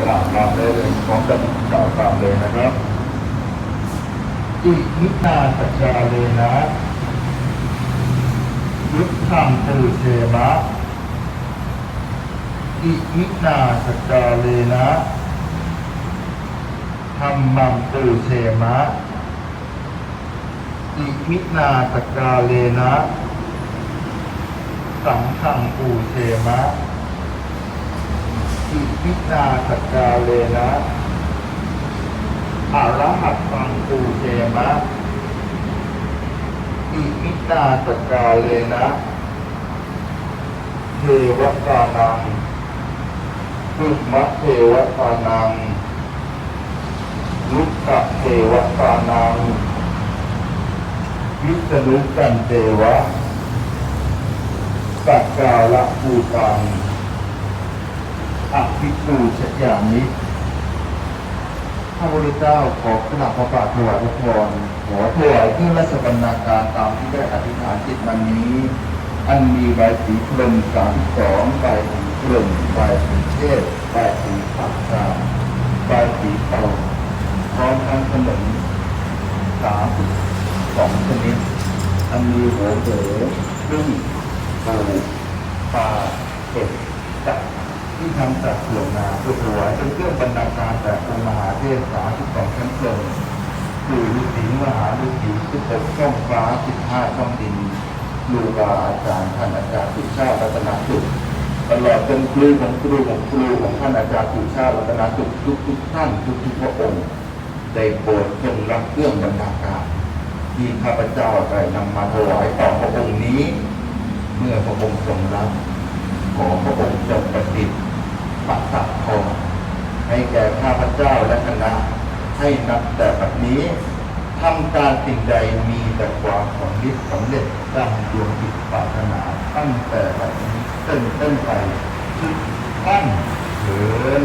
กราบตามได้เลยพร้อมกับกล่าวตามเลยนะครับอิมินาสจจาเลนะยุทธังตุเทมะอิมินาสจจาเลนะธรรมังตุเทมะอิมินาสจจาเลนะ สังฆังปูเทมะ อิมินาสกาเลนะอาระหัตตังปูเทมะอิมินาสกาเลนะเทวตานังพุทมะเทวตานังลุกขะเทวตานังวิษณุกันเทวะสักกาละภูตัง อภิปูชยามิพระพุทธเจ้าขอกราบพระบาทถวายพระพรขอถวายเครื่องราชบรรณาการตามที่ได้อธิษฐานจิตวันนี้ อันมีใบสีพรมสามสองใบสีพรมใบสีเทศใบสีผักชาดใบสีเตาพร้อมทั้งขนมสามสองชนิด อันมีหัวเสือพึ่งปูปลาเห็ด ที่ทำจากหลวงนาเพื่อถวายเป็นเครื่องบรรณาการแต่องค์มหาเทพสาธุสองชั้นเพลิงคือฤาษีมหาฤาษีทุกข์ช่องฟ้าสิบห้าช่องดินครูบาอาจารย์ท่านอาจารย์สุชาติรัตนสุขตลอดจนครูของครูของครูของท่านอาจารย์สุชาติรัตนสุขทุกทุกท่านทุกทุกพระองค์ได้โปรดทรงรับเครื่องบรรณาการที่ข้าพเจ้าได้นำมาถวายต่อพระองค์นี้ เมื่อพระองค์ทรงรับขอพระองค์จงประดิษฐ์ ปัสสักทองให้แก่ข้าพเจ้าและคณะให้นับแต่บัดนี้ทำการสิ่งใดมีแต่ความสำเร็จสำเร็จดังดวงจิตปรารถนาตั้งแต่บัดนี้ต้นต้นไปทุกท่านเถิน